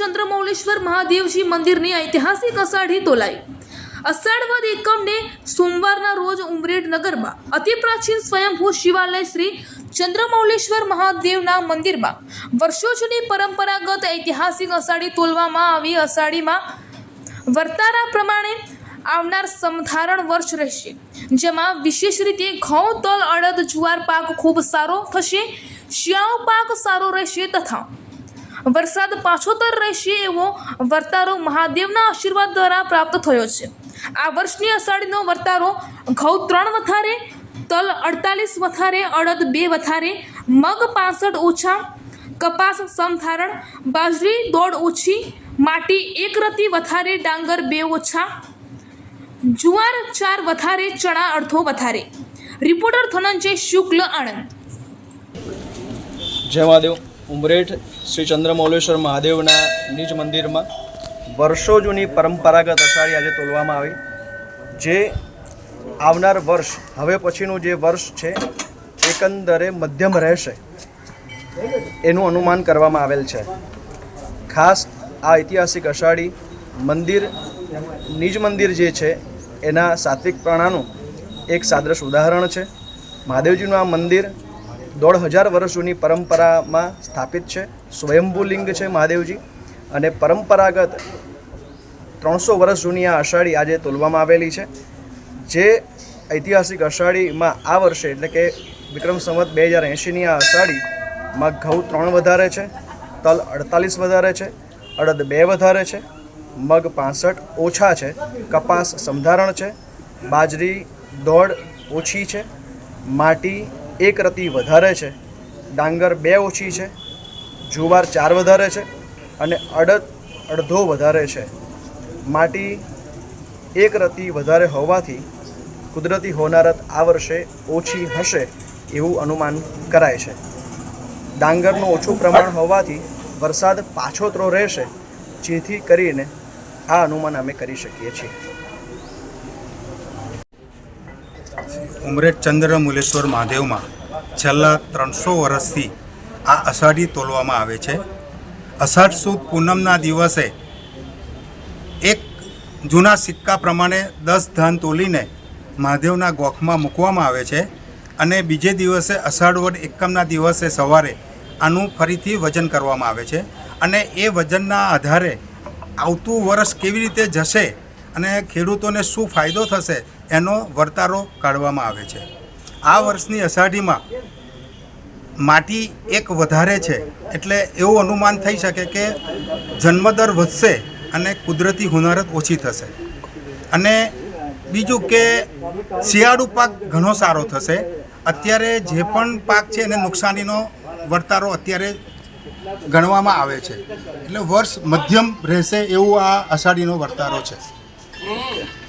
મહાદેવજી મંદિરની ઐતિહાસિક અષાઢી તોલાઈ. અષાઢવદ એકમને સોમવારના રોજ ઉમરેડ નગરમાં અતિ પ્રાચીન સ્વયંભૂ શિવાલય શ્રી ચંદ્રમૌલેશ્વર મહાદેવના મંદિરમાં વર્ષો જૂની પરંપરાગત ઐતિહાસિક અષાઢી તોલવામાં આવી. અષાઢીમાં વર્તારા પ્રમાણે આવનાર સમધારણ વર્ષ રહેશે, જેમાં વિશેષ રીતે ઘઉં, તલ, અડદ, જુવાર પાક ખૂબ સારો થશે, શિયાળો પાક સારો રહેશે તથા વરસાદ પાછોતર રહેશે એવો વર્તારો મહાદેવના આશીર્વાદ દ્વારા પ્રાપ્ત થયો છે. આ વર્ષની અષાઢીનો વર્તારો ઘઉં ત્રણ વધારે તલ અડતાલીસ વધારે અડદ બે વધારે મગ પાસઠ ઓછા, કપાસ સમધારણ, બાજરી દોઢ ઓછી, માટી એક રતી વધારે ડાંગર બે ઓછા, જુવાર ચાર વધારે ચણા અડધો વધારે રિપોર્ટર ધનંજય શુક્લ આણંદ. જય મહાદેવ. ઉમરેઠ શ્રી ચંદ્રમૌલેશ્વર મહાદેવના નિજ મંદિરમાં વર્ષો જૂની પરંપરાગત અષાઢી આજે તોલવામાં આવી. જે આવનાર વર્ષ, હવે પછીનું જે વર્ષ છે, એકંદરે મધ્યમ રહેશે એનું અનુમાન કરવામાં આવેલ છે. ખાસ આ ઐતિહાસિક અષાઢી મંદિર, નિજ મંદિર જે છે, એના સાત્વિક પ્રાણાનું એક સાદ્રશ ઉદાહરણ છે. મહાદેવજીનું આ મંદિર દોઢ હજાર વર્ષ જૂની પરંપરામાં સ્થાપિત છે. સ્વયંભૂ લિંગ છે મહાદેવજી. અને પરંપરાગત ત્રણસો વર્ષ જૂની આ અષાઢી આજે તોલવામાં આવેલી છે. જે ઐતિહાસિક અષાઢીમાં આ વર્ષે એટલે કે વિક્રમ સંવત બે હજાર એંશીની આ અષાઢીમાં ઘઉં ત્રણ વધારે છે, તલ અડતાલીસ વધારે છે, અડદ બે વધારે છે, મગ પાસઠ ઓછા છે, કપાસ સમધારણ છે, બાજરી દોઢ ઓછી છે, માટી એક રતી વધારે છે. ડાંગર બે ઓછી છે. જુવાર ચાર વધારે છે અને અડદ અડધો વધારે છે. માટી એક રતી વધારે હોવાથી કુદરતી હોનારત આ વર્ષે ઓછી હશે એવું અનુમાન કરાય છે. ડાંગરનું ઓછું પ્રમાણ હોવાથી વરસાદ પાછોતરો રહેશે, જેથી કરીને આ અનુમાન અમે કરી શકીએ છીએ. ઉમરેઠ ચંદ્ર મુલેશ્વર મહાદેવમાં છેલ્લા ત્રણસો વર્ષથી આ અષાઢી તોલવામાં આવે છે. અષાઢ સુદ પૂનમના દિવસે એક જૂના સિક્કા પ્રમાણે દસ ધાન તોલીને મહાદેવના ગોખમાં મૂકવામાં આવે છે અને બીજે દિવસે અષાઢ વડ એકમના દિવસે સવારે આનું ફરીથી વજન કરવામાં આવે છે. અને એ વજનના આધારે આવતું વર્ષ કેવી રીતે જશે અને ખેડૂતોને શું ફાયદો થશે એનો વર્તારો કાઢવામાં આવે છે. આ વર્ષની અષાઢીમાં માટી એક વધારે છે એટલે એવું અનુમાન થઈ શકે કે જન્મદર વધશે અને કુદરતી હુનારત ઓછી થશે. અને બીજું કે શિયાળુ પાક ઘણો સારો થશે. અત્યારે જે પણ પાક છે એને નુકસાનીનો વર્તારો અત્યારે ગણવામાં આવે છે. એટલે વર્ષ મધ્યમ રહેશે એવું આ અષાઢીનો વર્તારો છે. Mm.